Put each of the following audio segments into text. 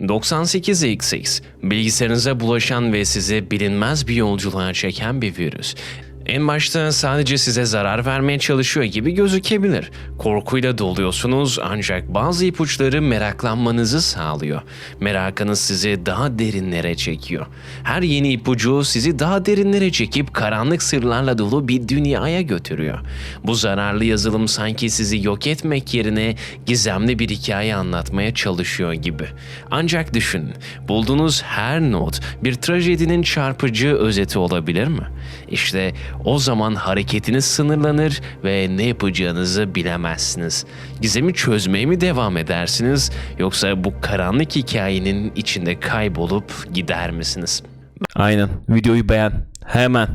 98XX, bilgisayarınıza bulaşan ve sizi bilinmez bir yolculuğa çeken bir virüs. En başta sadece size zarar vermeye çalışıyor gibi gözükebilir. Korkuyla doluyorsunuz ancak bazı ipuçları meraklanmanızı sağlıyor. Merakınız sizi daha derinlere çekiyor. Her yeni ipucu sizi daha derinlere çekip karanlık sırlarla dolu bir dünyaya götürüyor. Bu zararlı yazılım sanki sizi yok etmek yerine gizemli bir hikaye anlatmaya çalışıyor gibi. Ancak düşünün, bulduğunuz her not bir trajedinin çarpıcı özeti olabilir mi? İşte o zaman hareketiniz sınırlanır ve ne yapacağınızı bilemezsiniz. Gizemi çözmeye mi devam edersiniz yoksa bu karanlık hikayenin içinde kaybolup gider misiniz? Aynen. Videoyu beğen. Hemen.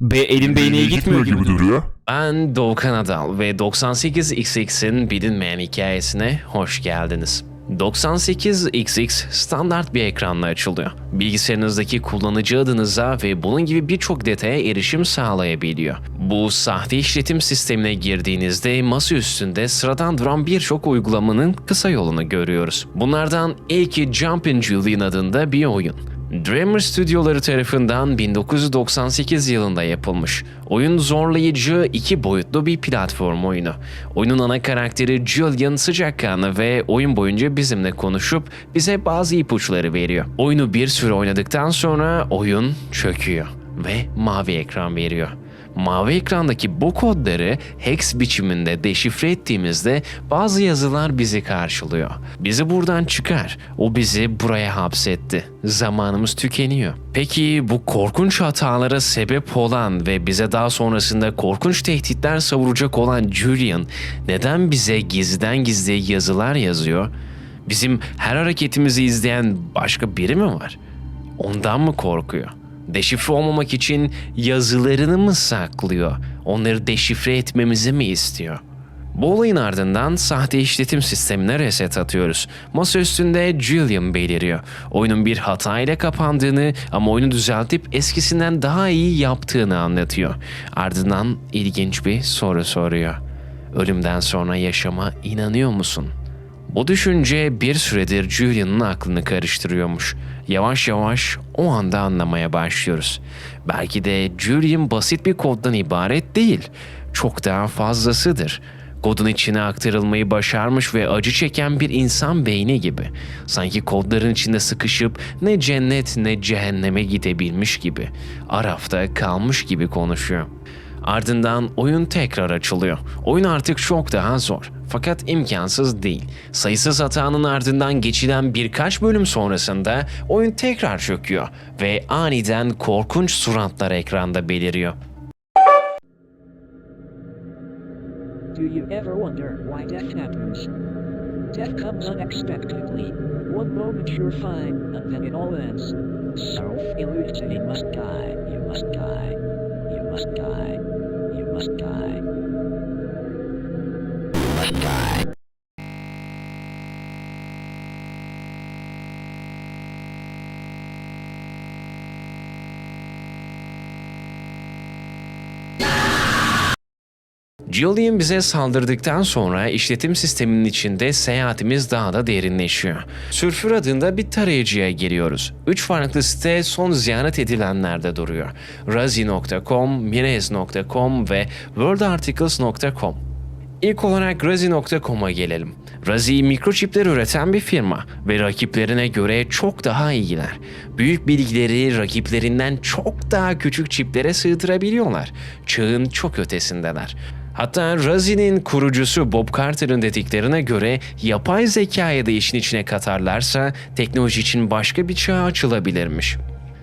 Be elin beyneye gitmiyor gibi duruyor. Ben Doğukan Adal ve 98XX'in bilinmeyen hikayesine hoş geldiniz. 98XX standart bir ekranla açılıyor. Bilgisayarınızdaki kullanıcı adınıza ve bunun gibi birçok detaya erişim sağlayabiliyor. Bu sahte işletim sistemine girdiğinizde masa üstünde sıradan duran birçok uygulamanın kısa yolunu görüyoruz. Bunlardan ilki Jumpin' Julian adında bir oyun. Dreamer stüdyoları tarafından 1998 yılında yapılmış. Oyun zorlayıcı, iki boyutlu bir platform oyunu. Oyunun ana karakteri Julian sıcakkanlı ve oyun boyunca bizimle konuşup bize bazı ipuçları veriyor. Oyunu bir süre oynadıktan sonra oyun çöküyor ve mavi ekran veriyor. Mavi ekrandaki bu kodları hex biçiminde deşifre ettiğimizde bazı yazılar bizi karşılıyor. Bizi buradan çıkar. O bizi buraya hapsetti. Zamanımız tükeniyor. Peki bu korkunç hatalara sebep olan ve bize daha sonrasında korkunç tehditler savuracak olan Julian neden bize gizliden gizliye yazılar yazıyor? Bizim her hareketimizi izleyen başka biri mi var? Ondan mı korkuyor? Deşifre olmamak için yazılarını mı saklıyor? Onları deşifre etmemizi mi istiyor? Bu olayın ardından sahte işletim sistemine reset atıyoruz. Masa üstünde Julian beliriyor. Oyunun bir hata ile kapandığını ama oyunu düzeltip eskisinden daha iyi yaptığını anlatıyor. Ardından ilginç bir soru soruyor. Ölümden sonra yaşama inanıyor musun? Bu düşünce bir süredir Julian'ın aklını karıştırıyormuş. Yavaş yavaş o anda anlamaya başlıyoruz. Belki de Julian basit bir koddan ibaret değil. Çok daha fazlasıdır. Kodun içine aktarılmayı başarmış ve acı çeken bir insan beyni gibi. Sanki kodların içinde sıkışıp ne cennet ne cehenneme gidebilmiş gibi. Arafta kalmış gibi konuşuyor. Ardından oyun tekrar açılıyor. Oyun artık çok daha zor. Fakat imkansız değil. Sayısız hatanın ardından geçilen birkaç bölüm sonrasında oyun tekrar çöküyor ve aniden korkunç suratlar ekranda beliriyor. Do you ever wonder why death happens? Death comes unexpectedly. One moment you're fine, and then it all ends. Self-elude you must die, you must die, you must die, you must die. Julian bize saldırdıktan sonra işletim sisteminin içinde seyahatimiz daha da derinleşiyor. Sürfür adında bir tarayıcıya giriyoruz. Üç farklı site son ziyaret edilenlerde duruyor. Razi.com, Mirez.com ve WorldArticles.com. İlk olarak Razi.com'a gelelim. Razi mikroçipler üreten bir firma ve rakiplerine göre çok daha iyiler. Büyük bilgileri rakiplerinden çok daha küçük çiplere sığdırabiliyorlar. Çağın çok ötesindeler. Hatta Razi'nin kurucusu Bob Carter'ın dediklerine göre yapay zekayı da işin içine katarlarsa teknoloji için başka bir çağ açılabilirmiş.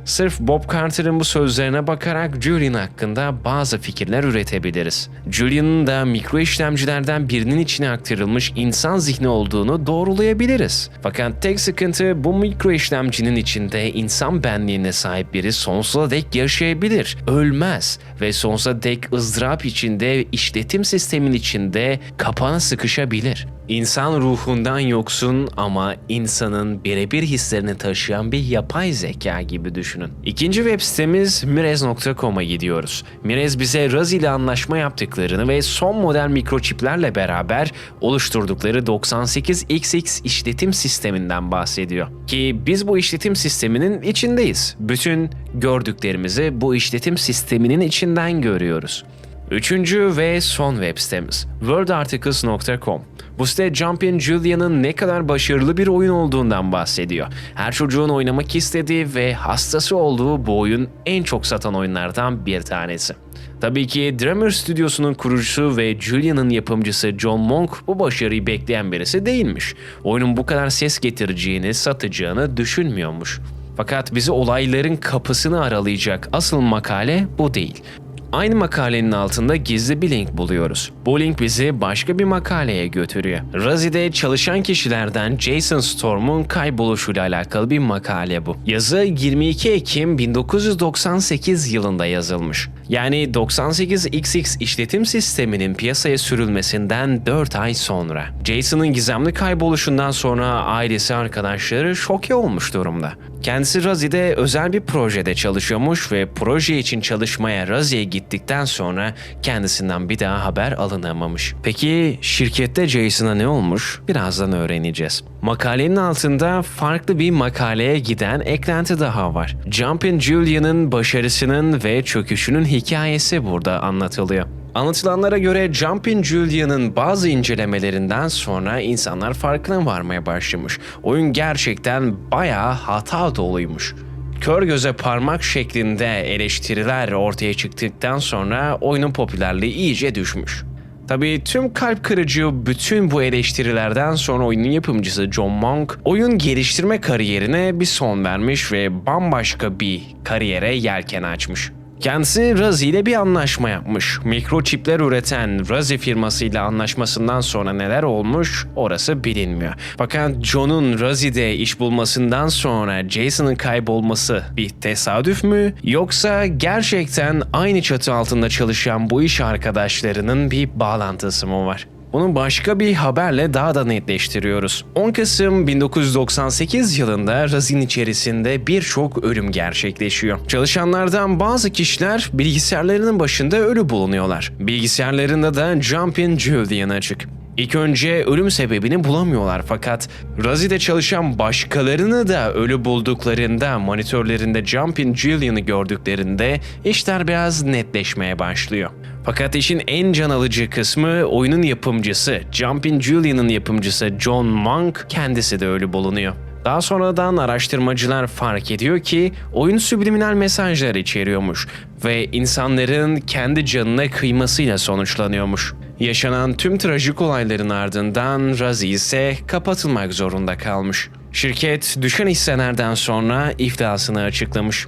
Sırf Bob Carter'ın bu sözlerine bakarak Julian hakkında bazı fikirler üretebiliriz. Julian'ın da mikro işlemcilerden birinin içine aktarılmış insan zihni olduğunu doğrulayabiliriz. Fakat tek sıkıntı bu mikro işlemcinin içinde insan benliğine sahip biri sonsuza dek yaşayabilir, ölmez ve sonsuza dek ızdırap içinde işletim sistemin içinde kapana sıkışabilir. İnsan ruhundan yoksun ama insanın birebir hislerini taşıyan bir yapay zeka gibi düşünün. İkinci web sitemiz Mirez.com'a gidiyoruz. Mirez bize Raz ile anlaşma yaptıklarını ve son model mikroçiplerle beraber oluşturdukları 98XX işletim sisteminden bahsediyor. Ki biz bu işletim sisteminin içindeyiz. Bütün gördüklerimizi bu işletim sisteminin içinden görüyoruz. Üçüncü ve son web sitemiz wordarticles.com. Bu site Jumpin Julia'nın ne kadar başarılı bir oyun olduğundan bahsediyor. Her çocuğun oynamak istediği ve hastası olduğu bu oyun en çok satan oyunlardan bir tanesi. Tabii ki Drummer Stüdyosu'nun kurucusu ve Julia'nın yapımcısı John Monk bu başarıyı bekleyen birisi değilmiş. Oyunun bu kadar ses getireceğini, satacağını düşünmüyormuş. Fakat bizi olayların kapısını aralayacak asıl makale bu değil. Aynı makalenin altında gizli bir link buluyoruz. Bu link bizi başka bir makaleye götürüyor. Razi'de çalışan kişilerden Jason Storm'un kayboluşuyla alakalı bir makale bu. Yazı 22 Ekim 1998 yılında yazılmış. Yani 98XX işletim sisteminin piyasaya sürülmesinden 4 ay sonra. Jason'ın gizemli kayboluşundan sonra ailesi arkadaşları şoke olmuş durumda. Kendisi Razi'de özel bir projede çalışıyormuş ve proje için çalışmaya Razi'ye gittikten sonra kendisinden bir daha haber alınamamış. Peki şirkette Jason'a ne olmuş? Birazdan öğreneceğiz. Makalenin altında farklı bir makaleye giden eklenti daha var. Jumpin' Julia'nın başarısının ve çöküşünün hikayesi burada anlatılıyor. Anlatılanlara göre Jumpin' Julia'nın bazı incelemelerinden sonra insanlar farkına varmaya başlamış. Oyun gerçekten bayağı hata doluymuş. Kör göze parmak şeklinde eleştiriler ortaya çıktıktan sonra oyunun popülerliği iyice düşmüş. Tabii tüm kalp kırıcı bütün bu eleştirilerden sonra oyunun yapımcısı John Monk oyun geliştirme kariyerine bir son vermiş ve bambaşka bir kariyere yelken açmış. Kendisi Razi ile bir anlaşma yapmış. Mikroçipler üreten Razi firmasıyla anlaşmasından sonra neler olmuş orası bilinmiyor. Fakat John'un Razi'de iş bulmasından sonra Jason'ın kaybolması bir tesadüf mü? Yoksa gerçekten aynı çatı altında çalışan bu iş arkadaşlarının bir bağlantısı mı var? Bunu başka bir haberle daha da netleştiriyoruz. 10 Kasım 1998 yılında Razin içerisinde birçok ölüm gerçekleşiyor. Çalışanlardan bazı kişiler bilgisayarlarının başında ölü bulunuyorlar. Bilgisayarlarında da Jumpin' Julian açık. İlk önce ölüm sebebini bulamıyorlar fakat Razi'de çalışan başkalarını da ölü bulduklarında monitörlerinde Jumpin' Julian'ı gördüklerinde işler biraz netleşmeye başlıyor. Fakat işin en can alıcı kısmı oyunun yapımcısı, Jumpin' Julian'ın yapımcısı John Monk kendisi de ölü bulunuyor. Daha sonradan araştırmacılar fark ediyor ki oyun subliminal mesajlar içeriyormuş ve insanların kendi canına kıymasıyla sonuçlanıyormuş. Yaşanan tüm trajik olayların ardından Razi ise kapatılmak zorunda kalmış. Şirket düşen hisselerden sonra iflasını açıklamış.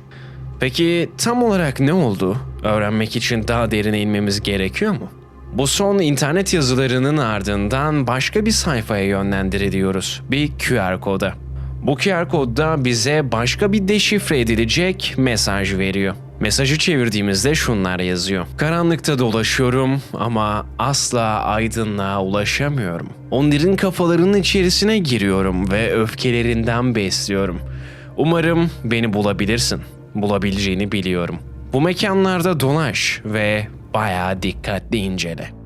Peki tam olarak ne oldu? Öğrenmek için daha derine inmemiz gerekiyor mu? Bu son internet yazılarının ardından başka bir sayfaya yönlendiriliyoruz. Bir QR koda. Bu QR kodda bize başka bir deşifre edilecek mesaj veriyor. Mesajı çevirdiğimizde şunlar yazıyor. Karanlıkta dolaşıyorum ama asla aydınlığa ulaşamıyorum. Onların kafalarının içerisine giriyorum ve öfkelerinden besliyorum. Umarım beni bulabilirsin. Bulabileceğini biliyorum. Bu mekanlarda dolaş ve bayağı dikkatli incele.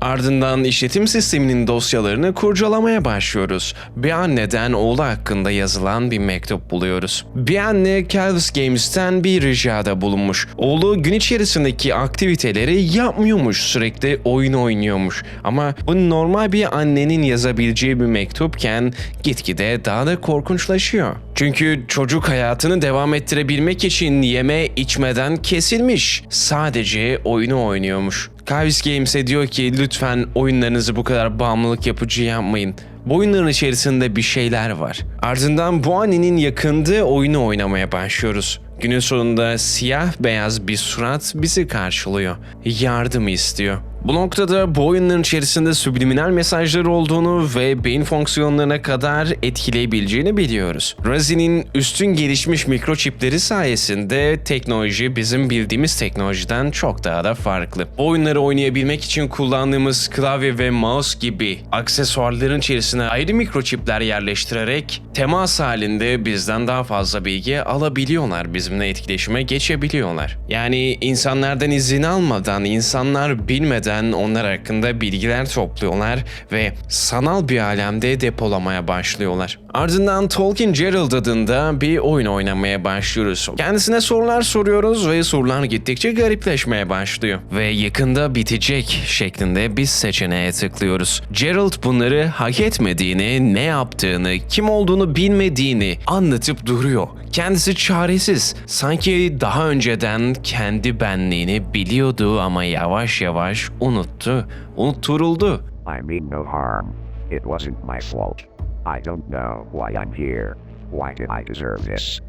Ardından işletim sisteminin dosyalarını kurcalamaya başlıyoruz. Bir anneden oğlu hakkında yazılan bir mektup buluyoruz. Bir anne Calvis Games'ten bir ricada bulunmuş. Oğlu gün içerisindeki aktiviteleri yapmıyormuş, sürekli oyun oynuyormuş. Ama bu normal bir annenin yazabileceği bir mektupken gitgide daha da korkunçlaşıyor. Çünkü çocuk hayatını devam ettirebilmek için yeme içmeden kesilmiş. Sadece oyunu oynuyormuş. Kavis Games'e diyor ki lütfen oyunlarınızı bu kadar bağımlılık yapıcı yapmayın. Bu oyunların içerisinde bir şeyler var. Ardından bu annenin yakındığı oyunu oynamaya başlıyoruz. Günün sonunda siyah beyaz bir surat bizi karşılıyor. Yardım istiyor. Bu noktada bu oyunların içerisinde subliminal mesajlar olduğunu ve beyin fonksiyonlarına kadar etkileyebileceğini biliyoruz. Razi'nin üstün gelişmiş mikroçipleri sayesinde teknoloji bizim bildiğimiz teknolojiden çok daha da farklı. Oyunları oynayabilmek için kullandığımız klavye ve mouse gibi aksesuarların içerisine ayrı mikroçipler yerleştirerek temas halinde bizden daha fazla bilgi alabiliyorlar, bizimle etkileşime geçebiliyorlar. Yani insanlardan izin almadan, insanlar bilmeden onlar hakkında bilgiler topluyorlar ve sanal bir alemde depolamaya başlıyorlar. Ardından Tolkien Gerald adında bir oyun oynamaya başlıyoruz. Kendisine sorular soruyoruz ve sorular gittikçe garipleşmeye başlıyor. Ve yakında bitecek şeklinde bir seçeneğe tıklıyoruz. Gerald bunları hak etmediğini, ne yaptığını, kim olduğunu bilmediğini anlatıp duruyor. Kendisi çaresiz. Sanki daha önceden kendi benliğini biliyordu ama yavaş yavaş unuttu. Unutturuldu. I mean no harm. It wasn't my fault. I don't know why I'm here. Why did I deserve this?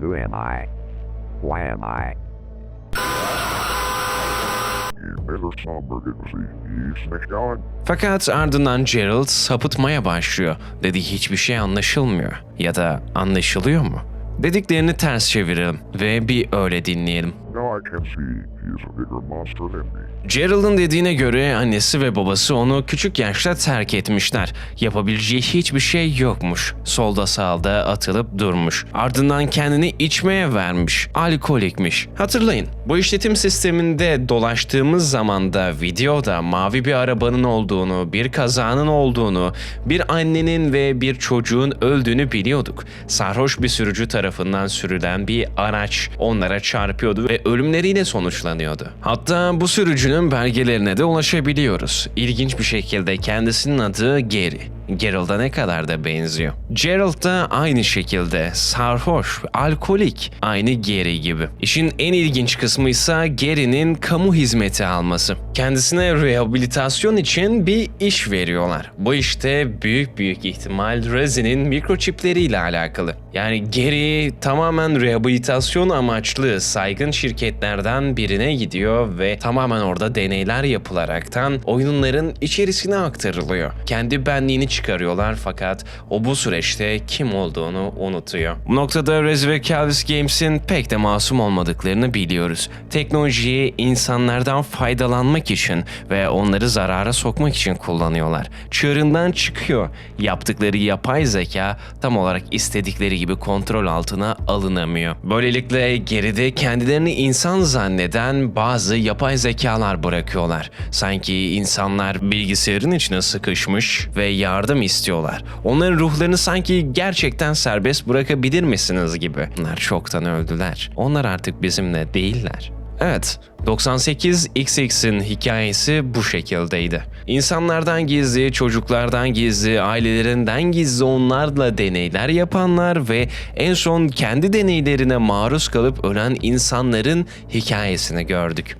Who am I? Why am I? Fakat ardından Gerald sapıtmaya başlıyor. Dedi hiçbir şey anlaşılmıyor. Ya da anlaşılıyor mu? Dediklerini ters çevirelim ve bir öyle dinleyelim. Now I can see Gerald'ın dediğine göre annesi ve babası onu küçük yaşta terk etmişler. Yapabileceği hiçbir şey yokmuş. Solda sağda atılıp durmuş. Ardından kendini içmeye vermiş. Alkolikmiş. Hatırlayın bu işletim sisteminde dolaştığımız zaman da videoda mavi bir arabanın olduğunu, bir kazanın olduğunu, bir annenin ve bir çocuğun öldüğünü biliyorduk. Sarhoş bir sürücü tarafından sürülen bir araç onlara çarpıyordu ve ölümleriyle sonuçlanıyordu. Hatta bu sürücünün belgelerine de ulaşabiliyoruz. İlginç bir şekilde kendisinin adı Gary. Gerald'a ne kadar da benziyor. Gerald da aynı şekilde sarhoş, alkolik, aynı Gary gibi. İşin en ilginç kısmı ise Gary'nin kamu hizmeti alması. Kendisine rehabilitasyon için bir iş veriyorlar. Bu işte büyük büyük ihtimal Rezi'nin mikroçipleriyle alakalı. Yani Gary tamamen rehabilitasyon amaçlı saygın şirketlerden birine gidiyor ve tamamen orada deneyler yapılaraktan oyunların içerisine aktarılıyor. Kendi benliğini çıkarıyorlar fakat o bu süreçte kim olduğunu unutuyor. Bu noktada Rez ve Calvis Games'in pek de masum olmadıklarını biliyoruz. Teknolojiyi insanlardan faydalanmak için ve onları zarara sokmak için kullanıyorlar. Çığırından çıkıyor. Yaptıkları yapay zeka tam olarak istedikleri gibi kontrol altına alınamıyor. Böylelikle geride kendilerini insan zanneden bazı yapay zekalar bırakıyorlar. Sanki insanlar bilgisayarın içine sıkışmış ve yardım istiyorlar. Onların ruhlarını sanki gerçekten serbest bırakabilir misiniz gibi. Onlar çoktan öldüler. Onlar artık bizimle değiller. Evet, 98XX'in hikayesi bu şekildeydi. İnsanlardan gizli, çocuklardan gizli, ailelerinden gizli onlarla deneyler yapanlar ve en son kendi deneylerine maruz kalıp ölen insanların hikayesini gördük.